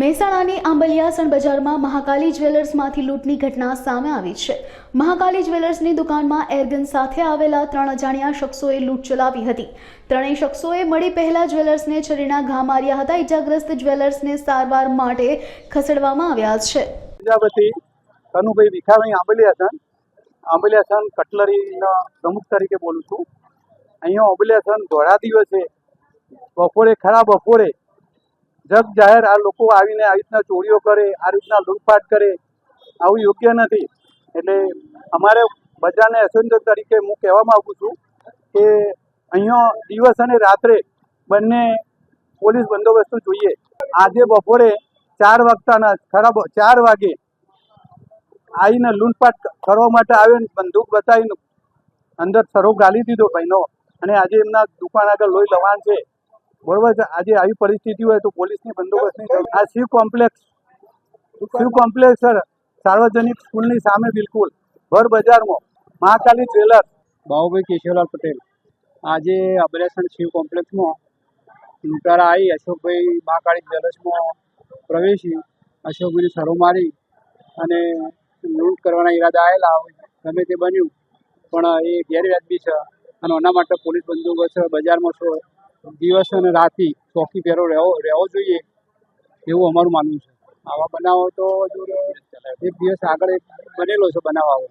મહેસાણાની આંબલિયાસણ બજારમાં મહાકાલી જ્વેલર્સમાંથી લૂંટની ઘટના સામે આવી છે. મહાકાલી જ્વેલર્સની દુકાનમાં એરગન સાથે આવેલા ત્રણ અજાણ્યા શખ્સોએ લૂંટ ચલાવી હતી. ત્રણેય શખ્સોએ મળી પહેલા જ્વેલર્સને છરીના ઘા માર્યા હતા. ઇજાગ્રસ્ત જ્વેલર્સને સારવાર માટે ખસેડવામાં આવ્યા છે. પ્રજાપતિ કનુભાઈ ભીખાભાઈ આંબલિયાસન આંબલિયાસન કટલરીના પ્રમુખ તરીકે બોલું છું. અહીંયા આંબલિયાસન ધોળા દિવસે બપોરે, ખરા બપોરે જગ જાહેર આ લોકો આવીને આવી રીતના ચોરીઓ કરે, આ રીતના લૂંટફાટ કરે, આવું યોગ્ય નથી. એટલે અમારે બજારને એસેન્જર તરીકે હું કહેવા માગું છું કે અહીંયા દિવસ અને રાત્રે બંને પોલીસ બંદોબસ્ત જોઈએ. આજે બપોરે ચાર વાગતાના ખરાબ ચાર વાગે આવીને લૂંટફાટ કરવા માટે આવ્યો ને બંદૂક બતાવીને અંદર સરો ગાલી દીધો ભાઈનો. અને આજે એમના દુકાન આગળ લોહી લવાણ છે. બરોબર છે? આજે આવી પરિસ્થિતિ હોય તો પોલીસની બંદોબસ્તની થાય. આ Shiv complex Shiv complex, sir, સાર્વજનિક સ્કૂલની સામે બિલકુલ. ભર બજારમાં. મહાકાલી ટ્રેલર ભાવભાઈ કેશવલાલ પટેલ. આજે અબરેસણ શિવ કોમ્પ્લેક્સમાં લૂંટારા આવી. અશોકભાઈ મહાકાળી જ્વેલર્સમાં પ્રવેશી. અશોકભાઈને સરો મારી અને લૂંટ કરવાના ઈરાદા આવેલા. ગમે તે બન્યું. પણ એ ગેરવ્યાજબી છે. અને એના માટે પોલીસ બંદોબસ્ત બજારમાં છો. દિવસ અને રાતી ચોકી પહેરો રહેવો રહેવો જોઈએ એવું અમારું માનવું છે. આવા બનાવો તો હજુ એક દિવસ આગળ એક બનેલો છે બનાવ આવો.